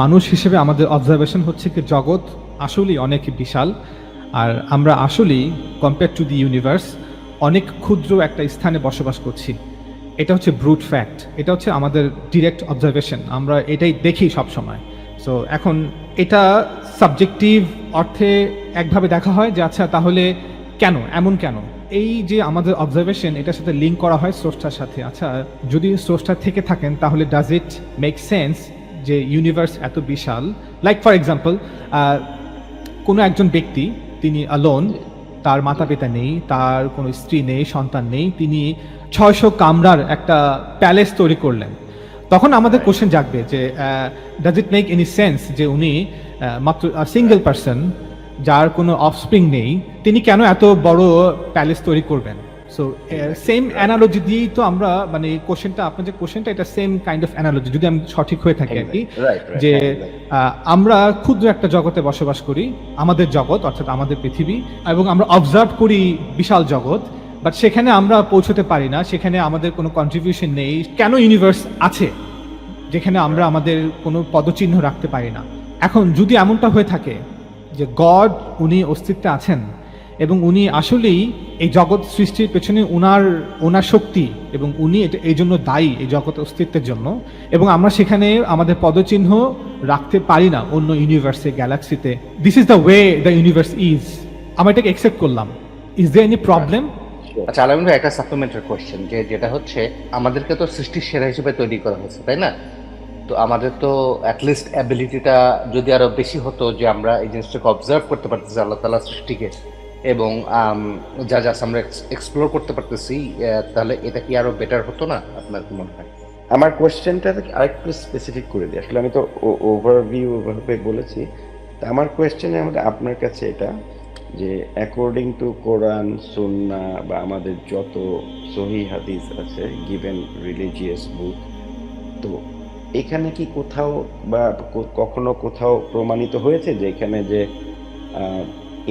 মানুষ হিসেবে আমাদের অবজারভেশন হচ্ছে কি জগৎ আসলেই অনেক বিশাল, আর আমরা আসলেই কম্পেয়ার টু দি ইউনিভার্স অনেক ক্ষুদ্র একটা স্থানে বসবাস করছি। এটা হচ্ছে ব্রুট ফ্যাক্ট এটা হচ্ছে আমাদের ডিরেক্ট অবজারভেশন আমরা এটাই দেখি সব সময় সো এখন এটা সাবজেক্টিভ অর্থে একভাবে দেখা হয় যে আচ্ছা তাহলে কেন, এমন কেন? এই যে আমাদের অবজারভেশন এটার সাথে লিঙ্ক করা হয় স্রষ্টার সাথে। আচ্ছা যদি স্রষ্টা থেকে থাকেন, তাহলে ডাজ ইট মেক সেন্স যে ইউনিভার্স এত বিশাল লাইক ফর এক্সাম্পল কোনো একজন ব্যক্তি, তিনি অলোন তার মাতা পিতা নেই, তার কোনো স্ত্রী নেই, সন্তান নেই, তিনি ছয়শো কামরার একটা প্যালেস তৈরি করলেন। তখন আমাদের কোশ্চেন জাগবে যে does it make any sense যে উনি মাত্র সিঙ্গেল পার্সন যার কোনো অফস্প্রিং নেই, তিনি কেন এত বড় প্যালেস তৈরি করবেন? সো সেম অ্যানালজি দিয়েই তো আমরা মানে কোশ্চেনটা আপনার যে কোশ্চেনটা এটা সেম কাইন্ড অফ অ্যানালজি যদি আমি সঠিক হয়ে থাকি আর কি যে আমরা ক্ষুদ্র একটা জগতে বসবাস করি আমাদের জগৎ অর্থাৎ আমাদের পৃথিবী এবং আমরা অবজার্ভ করি বিশাল জগৎ বাট সেখানে আমরা পৌঁছতে পারি না সেখানে আমাদের কোনো কন্ট্রিবিউশন নেই কেন ইউনিভার্স আছে? যেখানে আমরা আমাদের কোনো পদচিহ্ন রাখতে পারি না। এখন যদি এমনটা হয়ে থাকে যে গড উনি অস্তিত্বে আছেন এবং উনি আসলেই এই জগৎ সৃষ্টির পেছনে উনার ওনার শক্তি এবং উনি এটা, এই জন্য দায়ী এই জগৎ অস্তিত্বের জন্য। এবং আমরা সেখানে আমাদের পদচিহ্ন রাখতে পারি না অন্য ইউনিভার্সে গ্যালাক্সিতে this is the way the universe is আমরা এটাকে একসেপ্ট করলাম। ইজ দে এনি প্রবলেম আচ্ছা আলামিন ভাই, একটা সাপ্লিমেন্টারি কোশ্চেন যে যেটা হচ্ছে, আমাদেরকে তো সৃষ্টির সেরা হিসেবে তৈরি করা হয়েছে, তাই না? তো আমাদের তো অ্যাটলিস্ট অ্যাবিলিটিটা যদি আরও বেশি হতো যে আমরা এই জিনিসটাকে অবজার্ভ করতে পারতেছি, আল্লাহ তালা সৃষ্টিকে। এবং যা যা আমরা এক্সপ্লোর করতে পারতেছি তাহলে এটা কি আরও বেটার হতো না, আপনার কি মনে হয়? আমার কোয়েশ্চেনটা আরেকটু স্পেসিফিক করে দিই। আসলে আমি তো ওভারভিউ ওভাবে বলেছি। তা আমার কোয়েশ্চেনের মধ্যে আপনার কাছে এটা, যে অ্যাকর্ডিং টু কোরআন সুন্না বা আমাদের যত সহি হাদিস আছে গিভেন রিলিজিয়াস বুক তো এখানে কি কোথাও বা কখনো কোথাও প্রমাণিত হয়েছে যে এখানে যে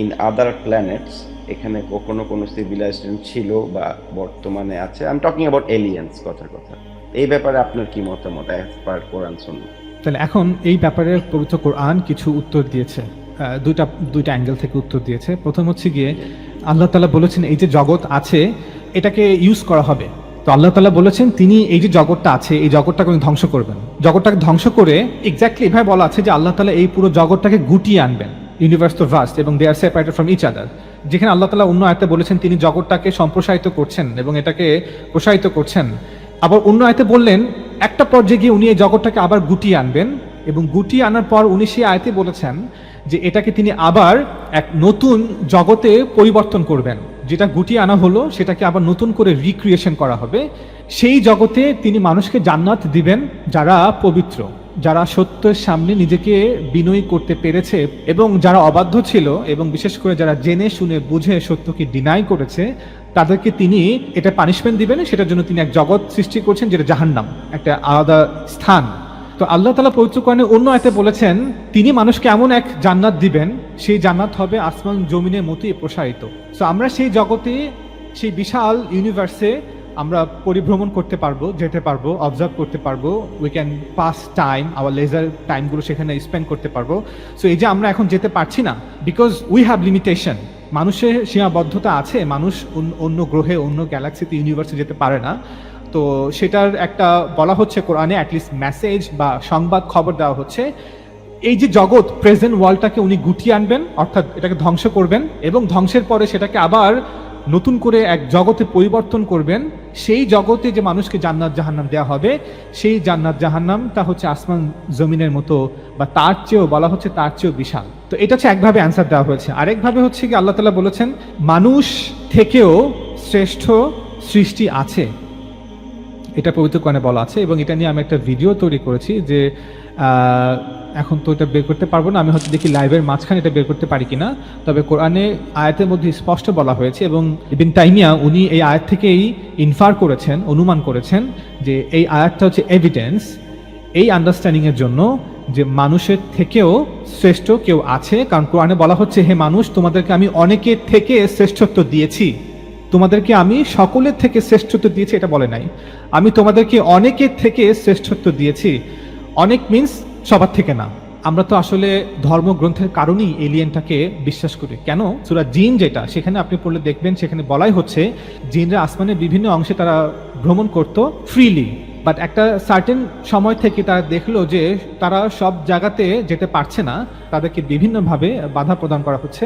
ইন আদার প্ল্যানেটস এখানে কখনো কোনো সিভিলাইজেশন ছিল বা বর্তমানে আছে। I am talking about aliens কথার কথা। এই ব্যাপারে আপনার কি মতামত অ্যাজ পার কোরআন সুন্না তাহলে এখন এই ব্যাপারে পবিত্র কোরআন কিছু উত্তর দিয়েছে। দুইটা দুইটা অ্যাঙ্গেল থেকে উত্তর দিয়েছে। প্রথম হচ্ছে গিয়ে, আল্লাহ তালা বলেছেন, এই যে জগৎ আছে, এটাকে ইউজ করা হবে। তো আল্লাহ তালা বলেছেন, তিনি এই যে জগৎটা আছে, এই জগৎটাকে উনি ধ্বংস করবেন। জগৎটাকে ধ্বংস করে এক্স্যাক্টলি এভাবে বলা আছে যে আল্লাহ তালা এই পুরো জগৎটাকে গুটিয়ে আনবেন। ইউনিভার্স তো ভাস্ট এবং they are separated from each other যেখানে আল্লাহ তালা অন্য আয়তে বলেছেন, তিনি জগৎটাকে সম্প্রসারিত করছেন এবং এটাকে প্রসারিত করছেন। আবার অন্য আয়তে বললেন, একটা পর্যায়ে গিয়ে উনি এই জগৎটাকে আবার গুটিয়ে আনবেন এবং গুটিয়ে আনার পর উনি সেই আয়তে বলেছেন যে এটাকে তিনি আবার এক নতুন জগতে পরিবর্তন করবেন। যেটা গুটিয়ে আনা হলো, সেটাকে আবার নতুন করে রিক্রিয়েশন করা হবে। সেই জগতে তিনি মানুষকে জান্নাত দিবেন যারা পবিত্র। যারা সত্যের সামনে নিজেকে বিনয়ী করতে পেরেছে এবং যারা অবাধ্য ছিল এবং বিশেষ করে যারা জেনে শুনে বুঝে সত্যকে ডিনাই করেছে, তাদেরকে তিনি এটা পানিশমেন্ট দিবেন, সেটার জন্য তিনি এক জগৎ সৃষ্টি করছেন যেটা জাহান্নাম, একটা আলাদা স্থান। তো আল্লাহ তালা পবিত্র কোরআনে অন্য এতে বলেছেন, তিনি মানুষকে এমন এক জান্নাত দিবেন, সেই জান্নাত হবে আসমান জমিনের মতোই প্রসারিত। তো আমরা সেই জগতে, সেই বিশাল ইউনিভার্সে আমরা পরিভ্রমণ করতে পারব, যেতে পারব অবজার্ভ করতে পারব। We can pass time our leisure টাইমগুলো সেখানে স্পেন্ড করতে পারব। সো এই যে আমরা এখন যেতে পারছি না বিকজ উই হ্যাভ লিমিটেশন মানুষের সীমাবদ্ধতা আছে, মানুষ অন্য- গ্রহে, অন্য গ্যালাক্সিতে ইউনিভার্সে যেতে পারে না। তো সেটার একটা বলা হচ্ছে কোরআনে অ্যাটলিস্ট মেসেজ বা সংবাদ খবর দেওয়া হচ্ছে। এই যে জগৎ প্রেজেন্ট ওয়ার্ল্ডটাকে উনি গুটিয়ে আনবেন, অর্থাৎ এটাকে ধ্বংস করবেন এবং ধ্বংসের পরে সেটাকে আবার নতুন করে এক জগতে পরিবর্তন করবেন। সেই জগতে যে মানুষকে জান্নাত জাহান্নাম দেওয়া হবে, সেই জান্নাত জাহান্নামটা হচ্ছে আসমান জমিনের মতো বা তার চেয়েও বলা হচ্ছে তার চেয়েও বিশাল। তো এটা হচ্ছে একভাবে অ্যান্সার দেওয়া হয়েছে। আরেকভাবে হচ্ছে কি, আল্লাহ তালা বলেছেন, মানুষ থেকেও শ্রেষ্ঠ সৃষ্টি আছে। এটা পবিত্র কোরআনে বলা আছে এবং এটা নিয়ে আমি একটা ভিডিও তৈরি করেছি যে এখন তো এটা বের করতে পারব না, আমি হয়তো দেখি লাইভের মাঝখানে এটা বের করতে পারি কিনা। তবে কোরআনে আয়াতের মধ্যে স্পষ্ট বলা হয়েছে এবং ইবিন তাইমিয়া, উনি এই আয়াত থেকেই ইনফার করেছেন, অনুমান করেছেন যে এই আয়াতটা হচ্ছে এভিডেন্স এই আন্ডারস্ট্যান্ডিংয়ের জন্য যে মানুষের থেকেও শ্রেষ্ঠ কেউ আছে। কারণ কোরআনে বলা হচ্ছে, হে মানুষ, তোমাদেরকে আমি অনেকের থেকে শ্রেষ্ঠত্ব দিয়েছি। তোমাদেরকে আমি সকলের থেকে শ্রেষ্ঠত্ব দিয়েছি, এটা বলে নাই। আমি তোমাদেরকে অনেকের থেকে শ্রেষ্ঠত্ব দিয়েছি। অনেক মিন্স সবার থেকে না। আমরা তো আসলে ধর্মগ্রন্থের কারণেই এলিয়েনটাকে বিশ্বাস করি। কেন? সুরা জিন যেটা, সেখানে আপনি পড়লে দেখবেন, সেখানে বলাই হচ্ছে, জিনরা আসমানের বিভিন্ন অংশে তারা ভ্রমণ করত ফ্রিলি বাট একটা সার্টেন সময় থেকে তারা দেখল যে তারা সব জায়গাতে যেতে পারছে না। তাদেরকে বিভিন্নভাবে বাধা প্রদান করা হচ্ছে।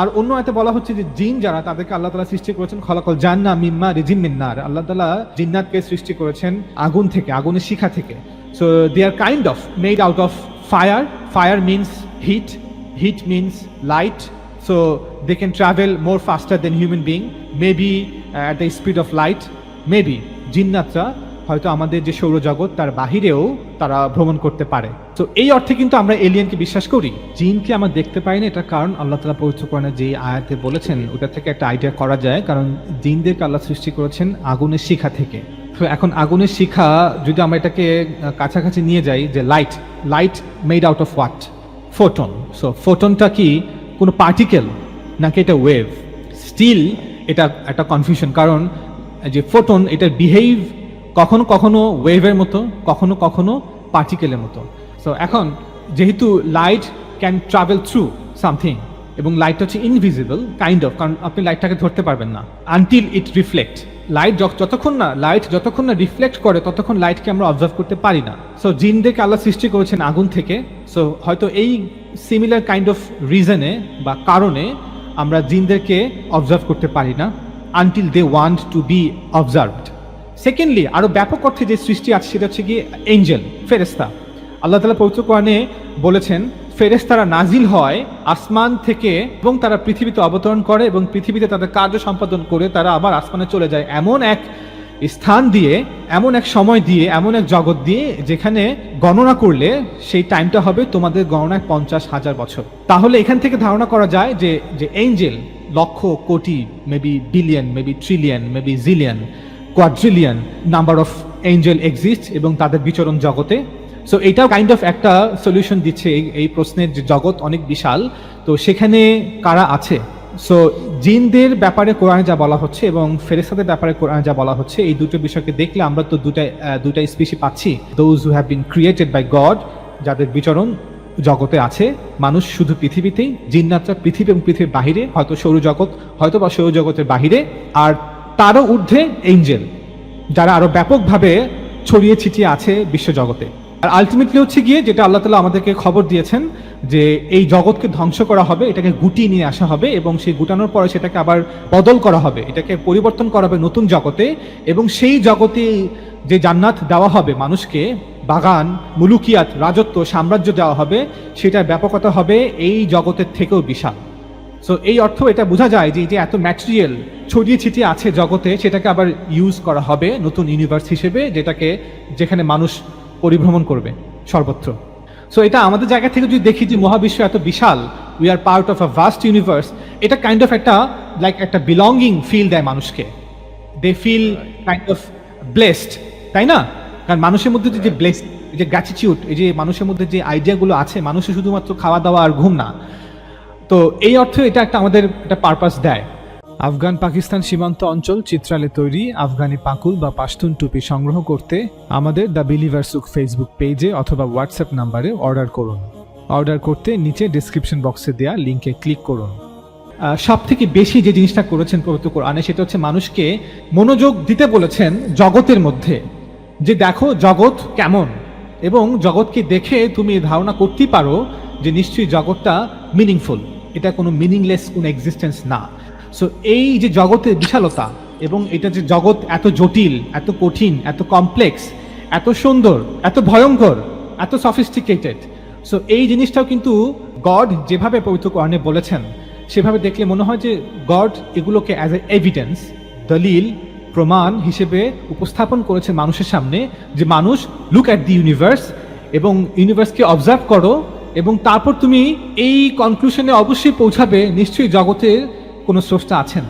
আর অন্য এতে বলা হচ্ছে যে জিন যারা তাদেরকে আল্লাহ তালা সৃষ্টি করেছেন খলাকল জান্না মিম্মা রিজিম মিন্নার আল্লাহ তালা জিন্নাতকে সৃষ্টি করেছেন আগুন থেকে আগুনের শিখা থেকে। So they are kind of made out of fire fire means heat heat means light so can travel more faster than human being maybe uh, at the speed of light maybe জিন্নাতরা হয়তো আমাদের যে সৌরজগৎ, তার বাহিরেও তারা ভ্রমণ করতে পারে। তো এই অর্থে কিন্তু আমরা এলিয়েনকে বিশ্বাস করি। জিনকে আমরা দেখতে পাই না এটার কারণ আল্লাহ তালা পবিত্র যে আয়াতে বলেছেন, ওটা থেকে একটা আইডিয়া করা যায়, কারণ জিনদেরকে আল্লাহ সৃষ্টি করেছেন আগুনের শিখা থেকে। তো এখন আগুনের শিখা যদি আমরা এটাকে কাছাকাছি নিয়ে যাই, যে light light made out of what photon so ফোটনটা কি কোনো পার্টিকেল নাকি এটা ওয়েভ স্টিল এটা একটা কনফিউশন কারণ, যে ফোটন এটার বিহেভ কখনো কখনো ওয়েভের মতো, কখনো কখনো পার্টিকেলের মতো। সো এখন যেহেতু light can travel through something এবং লাইটটা হচ্ছে ইনভিজিবল কাইন্ড অফ কারণ আপনি লাইটটাকে ধরতে পারবেন না। আনটিল ইট রিফ্লেক্ট লাইট যতক্ষণ না লাইট যতক্ষণ না রিফ্লেক্ট করে, ততক্ষণ লাইটকে আমরা অবজার্ভ করতে পারি না। সো জিনদেরকে আল্লাহ সৃষ্টি করেছেন আগুন থেকে। সো হয়তো এই সিমিলার কাইন্ড অফ রিজনে বা কারণে আমরা জিনদেরকে অবজার্ভ করতে পারি না until they want to be observed secondly আরও ব্যাপক অর্থে যে সৃষ্টি আছে সেটা হচ্ছে গিয়ে এঞ্জেল ফেরেস্তা আল্লাহ তালা পবিত্র কোরআনে বলেছেন ফেরেস্তারা নাজিল হয় আসমান থেকে এবং তারা পৃথিবীতে অবতরণ করে এবং পৃথিবীতে তাদের কার্য সম্পাদন করে তারা আবার আসমানে চলে যায়। এমন এক স্থান দিয়ে, এমন এক সময় দিয়ে, এমন এক জগৎ দিয়ে যেখানে গণনা করলে সেই টাইমটা হবে তোমাদের গণনায় পঞ্চাশ হাজার বছর। তাহলে এখান থেকে ধারণা করা যায় যে যে এঞ্জেল লক্ষ, কোটি maybe billion maybe trillion maybe zillion quadrillion number of angel exist এবং তাদের বিচরণ জগতে। সো এটাও কাইন্ড অফ একটা সলিউশন দিচ্ছে এই- প্রশ্নের যে জগৎ অনেক বিশাল। তো সেখানে কারা আছে? সো জিনদের ব্যাপারে কোরআনে যা বলা হচ্ছে এবং ফেরেস্তাদের ব্যাপারে কোরআনে যা বলা হচ্ছে, এই দুটো বিষয়কে দেখলে আমরা তো দুটা দুটা স্পিসি পাচ্ছি। Those who have been created by God যাদের বিচরণ জগতে আছে, মানুষ শুধু পৃথিবীতেই জিন্নাতরা পৃথিবী এবং পৃথিবীর বাহিরে, হয়তো সৌরজগৎ হয়তো বা সৌরজগতের বাহিরে, আর তারও ঊর্ধ্বে এঞ্জেল যারা আরও ব্যাপকভাবে ছড়িয়ে ছিটিয়ে আছে বিশ্বজগতে। আর আলটিমেটলি হচ্ছে গিয়ে যেটা আল্লাহ তালা আমাদেরকে খবর দিয়েছেন যে এই জগৎকে ধ্বংস করা হবে, এটাকে গুটিয়ে নিয়ে আসা হবে এবং সেই গুটানোর পরে সেটাকে আবার বদল করা হবে, এটাকে পরিবর্তন করা হবে নতুন জগতে এবং সেই জগতে যে জান্নাত দেওয়া হবে মানুষকে, বাগান, মুলুকিয়াত, রাজত্ব, সাম্রাজ্য দেওয়া হবে, সেটার ব্যাপকতা হবে এই জগতের থেকেও বিশাল। সো এই অর্থ এটা বোঝা যায় যে যে এত ম্যাটেরিয়াল ছড়িয়ে ছিটিয়ে আছে জগতে, সেটাকে আবার ইউজ করা হবে নতুন ইউনিভার্স হিসেবে, যেটাকে, যেখানে মানুষ পরিভ্রমণ করবে, সর্বত্র। সো এটা আমাদের জায়গা থেকে যদি দেখি যে মহাবিশ্ব এত বিশাল we are part of a vast universe এটা কাইন্ড অফ একটা লাইক একটা বিলঙ্গিং ফিল দেয় মানুষকে। They feel kind of blessed তাই না? কারণ মানুষের মধ্যে যে ব্লেস যে গ্র্যাটিটিউড এই যে মানুষের মধ্যে যে আইডিয়াগুলো আছে, মানুষের শুধুমাত্র খাওয়া দাওয়া আর ঘুম না। তো এই অর্থে এটা একটা আমাদের একটা পারপাস দেয়। আফগান পাকিস্তান সীমান্ত অঞ্চল চিত্রালে তৈরি আফগানি পাকুল বা পাশতুন টুপি সংগ্রহ করতে আমাদের দ্য বিলিভার সুক ফেসবুক পেজে অথবা হোয়াটসঅ্যাপ নাম্বারে অর্ডার করুন। অর্ডার করতে নিচে ডিসক্রিপশন বক্সে দেওয়া লিঙ্কে ক্লিক করুন। সব থেকে বেশি যে জিনিসটা করেছেন পবিত্র কোরআনে সেটা হচ্ছে মানুষকে মনোযোগ দিতে বলেছেন জগতের মধ্যে যে দেখো জগৎ কেমন এবং জগৎকে দেখে তুমি ধারণা করতেই পারো যে নিশ্চয়ই জগৎটা মিনিংফুল এটা কোনো মিনিংলেস কোনো এক্সিস্টেন্স না। সো এই যে জগতের বিশালতা এবং এটা যে জগৎ এত জটিল, এত কঠিন, এত কমপ্লেক্স এত সুন্দর, এত ভয়ঙ্কর, এত সফিস্টিকেটেড সো এই জিনিসটাও কিন্তু গড যেভাবে পবিত্র কোরআনে বলেছেন, সেভাবে দেখলে মনে হয় যে গড এগুলোকে অ্যাজ এ এভিডেন্স দলিল, প্রমাণ হিসেবে উপস্থাপন করেছে মানুষের সামনে যে মানুষ লুক অ্যাট দি ইউনিভার্স এবং ইউনিভার্সকে অবজার্ভ করো এবং তারপর তুমি এই কনক্লুশনে অবশ্যই পৌঁছাবে, নিশ্চয়ই জগতের কোনো স্রষ্টা আছেন।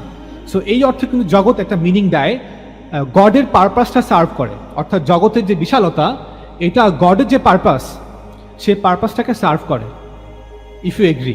সো এই অর্থে কিন্তু জগৎ একটা মিনিং দেয় গডের পারপাসটা সার্ভ করে। অর্থাৎ জগতের যে বিশালতা, এটা গডের যে পারপাস সে পারপাসটাকে সার্ভ করে। If you agree